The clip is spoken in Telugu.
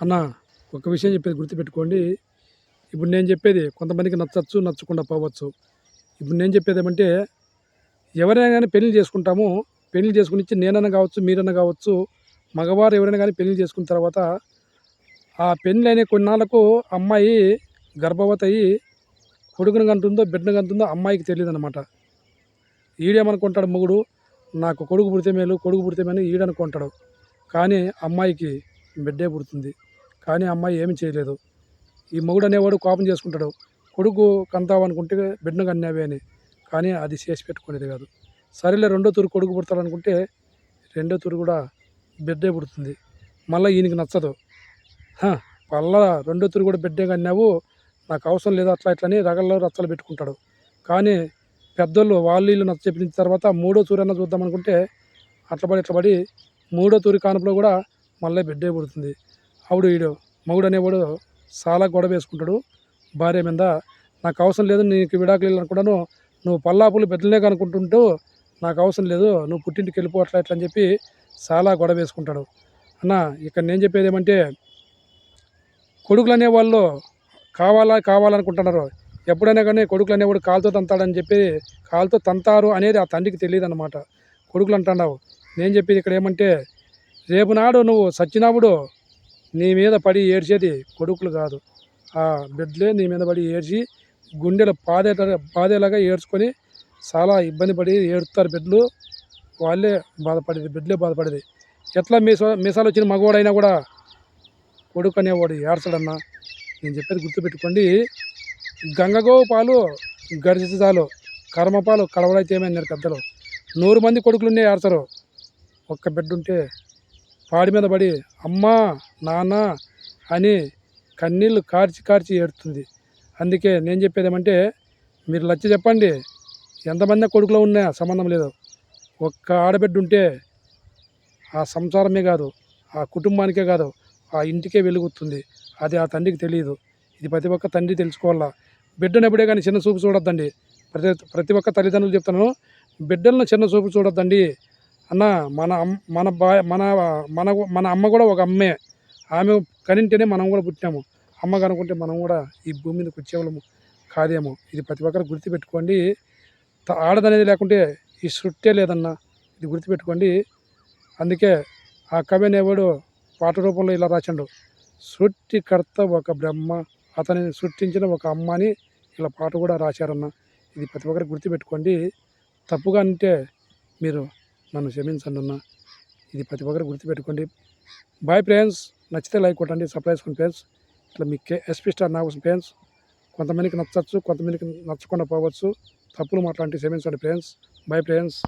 అన్న ఒక విషయం చెప్పేది గుర్తుపెట్టుకోండి. ఇప్పుడు నేను చెప్పేది కొంతమందికి నచ్చచ్చు నచ్చకుండా పోవచ్చు. ఇప్పుడు నేను చెప్పేది ఏమంటే ఎవరైనా కానీ పెళ్ళి చేసుకుంటాము పెళ్ళి చేసుకునిచ్చి నేనన్నా కావచ్చు మీరన్నా కావచ్చు మగవారు ఎవరైనా కానీ పెళ్ళి చేసుకున్న తర్వాత ఆ పెళ్ళి అనే కొన్నాళ్ళకు అమ్మాయి గర్భవతి అయ్యి కొడుకుని కంటుందో బిడ్డను కంటుందో అమ్మాయికి తెలియదు అనమాట ఈడేమనుకుంటాడు మొగుడు నాకు కొడుకు పుడితే మేలు కొడుకు పుడితే మేలు ఈడనుకుంటాడు కానీ అమ్మాయికి బిడ్డే పుడుతుంది. కానీ అమ్మాయి ఏమి చేయలేదు. ఈ మొగుడు అనేవాడు కోపం చేసుకుంటాడు. కొడుకు కంతావు అనుకుంటే బిడ్డను కన్నావే అని. కానీ అది చేసి పెట్టుకునేది కాదు. సరేలే రెండో తూరు కొడుకు పుడతాడనుకుంటే రెండో తూరు కూడా బిడ్డే పుడుతుంది. మళ్ళీ ఈయనకి నచ్చదు. మళ్ళా రెండో తూరు కూడా బిడ్డే కన్నావు. నాకు అవసరం లేదు అట్లా ఇట్లని రగల్లో రచ్చలు పెట్టుకుంటాడు. కానీ పెద్దోళ్ళు వాళ్ళు వీళ్ళు నచ్చ చెప్పిన తర్వాత మూడో తూరు అన్న చూద్దాం అనుకుంటే అట్లా పడి ఇట్లా పడి మూడో తూరి కానుపులో కూడా మళ్ళీ బిడ్డే పుడుతుంది. ఆవిడ వీడు మగుడు అనేవాడు చాలా గొడవ వేసుకుంటాడు. భార్య మీద నాకు అవసరం లేదు నీకు విడాకులు అనుకున్నాను నువ్వు పల్లాపులు బిడ్డలే కనుక్కుంటుంటూ నాకు అవసరం లేదు నువ్వు పుట్టింటికి వెళ్ళిపో అట్లా ఇట్లా అని చెప్పి చాలా గొడవ వేసుకుంటాడు. అన్న ఇక్కడ నేను చెప్పేది ఏమంటే కొడుకులు అనేవాళ్ళు కావాలా కావాలనుకుంటున్నారు. ఎప్పుడైనా కానీ కొడుకులు అనేవాడు కాలుతో తంతాడని చెప్పి కాలుతో తంతారు అనేది ఆ తండ్రికి తెలియదు అనమాట కొడుకులు అంటున్నావు. నేను చెప్పేది ఇక్కడ ఏమంటే రేపు నాడు నువ్వు సచ్చినప్పుడు నీ మీద పడి ఏడ్చేది కొడుకులు కాదు. ఆ బిడ్డలే నీ మీద పడి ఏడ్చి గుండెలు పాదే పాదేలాగా ఏడ్చుకొని చాలా ఇబ్బంది పడి ఏడుస్తారు బిడ్డలు. వాళ్ళే బాధపడేది బిడ్డలే బాధపడేది. ఎట్లా మీసా మీసాలు వచ్చిన మగవాడైనా కూడా కొడుకు అనేవాడు ఏడ్చడన్నా? నేను చెప్పేది గుర్తుపెట్టుకోండి. గంగగో పాలు గడిచి చాలు కర్మపాలు కడవలైతే ఏమన్నారు పెద్దలు. నూరు మంది కొడుకులున్నే ఏడతారు ఒక్క బిడ్డ ఉంటే పాడి మీద పడి అమ్మా నాన్న అని కన్నీళ్ళు కార్చి కార్చి ఏడుతుంది. అందుకే నేను చెప్పేది ఏమంటే మీరు లచ్చ చెప్పండి. ఎంతమంది కొడుకులో ఉన్నా సంబంధం లేదు. ఒక్క ఆడబిడ్డ ఉంటే ఆ సంసారమే కాదు ఆ కుటుంబానికే కాదు ఆ ఇంటికే వెలుగుతుంది. అది ఆ తండ్రికి తెలియదు. ఇది ప్రతి ఒక్క తండ్రి తెలుసుకోవాలా? బిడ్డను ఎప్పుడే కానీ చిన్న చూపు చూడొద్దండి. ప్రతి ప్రతి ఒక్క తల్లిదండ్రులు చెప్తాను బిడ్డలను చిన్న చూపు చూడొద్దండి. అన్న మన మన బా మన మన మన అమ్మ కూడా ఒక అమ్మే. ఆమె కనింటేనే మనం కూడా పుట్టాము. అమ్మ కనుకుంటే మనం కూడా ఈ భూమి మీదకి వచ్చేవాళ్ళము కాదేమో. ఇది ప్రతి ఒక్కరు గుర్తుపెట్టుకోండి. ఆడదనేది లేకుంటే ఈ సృట్టే లేదన్న. ఇది గుర్తుపెట్టుకోండి. అందుకే ఆ కవి అనేవాడు పాట రూపంలో ఇలా రాశాడు సృష్టికర్త ఒక బ్రహ్మ అతనిని సృష్టించిన ఒక అమ్మ అని ఇలా పాట కూడా రాశారన్న. ఇది ప్రతి ఒక్కరికి గుర్తుపెట్టుకోండి. తప్పుగా అంటే మీరు నన్ను క్షమించండి అన్న ఇది ప్రతి ఒక్కరు గుర్తుపెట్టుకోండి. బాయ్ ఫ్రెండ్స్ నచ్చితే లైక్ కొట్టండి. సర్ప్రైజ్ కొన్ని ఫ్రెండ్స్ ఇట్లా మీ కే ఎస్పీ స్టార్ నాగోసం ఫ్రెండ్స్ కొంతమందికి నచ్చచ్చు కొంతమందికి నచ్చకుండా పోవచ్చు. తప్పులు మాట్లాడి క్షమించండి ఫ్రెండ్స్ బాయ్ ఫ్రెండ్స్